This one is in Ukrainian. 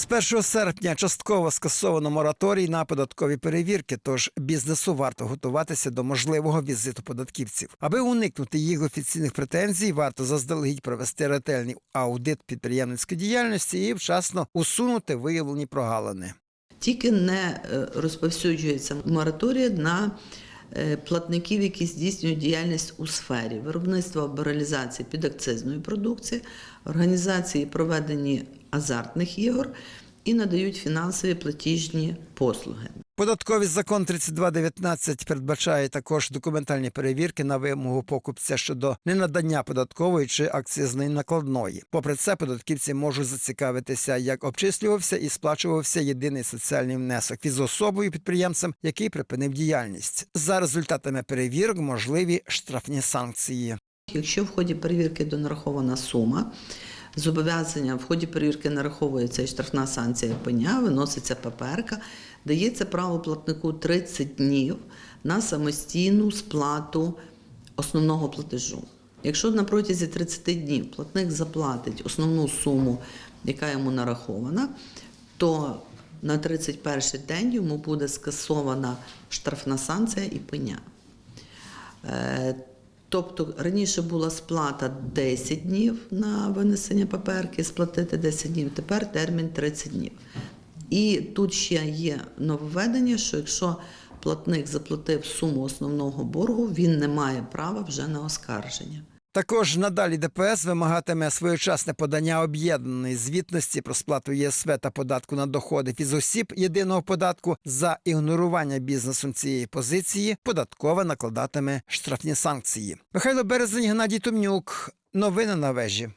З 1 серпня частково скасовано мораторій на податкові перевірки, тож бізнесу варто готуватися до можливого візиту податківців. Аби уникнути їх офіційних претензій, варто заздалегідь провести ретельний аудит підприємницької діяльності і вчасно усунути виявлені прогалини. Тільки не е, розповсюджується мораторій на платників, які здійснюють діяльність у сфері виробництва або реалізації підакцизної продукції, організації проведення азартних ігор і надають фінансові платіжні послуги. Податковий закон 3219 передбачає також документальні перевірки на вимогу покупця щодо ненадання податкової чи акцизної накладної. Попри це, податківці можуть зацікавитися, як обчислювався і сплачувався єдиний соціальний внесок фізособою підприємцем, який припинив діяльність. За результатами перевірок можливі штрафні санкції. Якщо в ході перевірки донарахована сума, зобов'язання в ході перевірки нараховується і штрафна санкція пеня, виноситься паперка, дається право платнику 30 днів на самостійну сплату основного платежу. Якщо на протязі 30 днів платник заплатить основну суму, яка йому нарахована, то на 31 день йому буде скасована штрафна санкція і пеня. Тобто раніше була сплата 10 днів на винесення паперки, сплатити 10 днів, тепер термін 30 днів. І тут ще є нововведення, що якщо платник заплатив суму основного боргу, він не має права вже на оскарження. Також надалі ДПС вимагатиме своєчасне подання об'єднаної звітності про сплату ЄСВ та податку на доходи фізосіб єдиного податку за ігнорування бізнесом цієї позиції. Податкова накладатиме штрафні санкції. Михайло Березень, Геннадій Томнюк. Новини на вежі.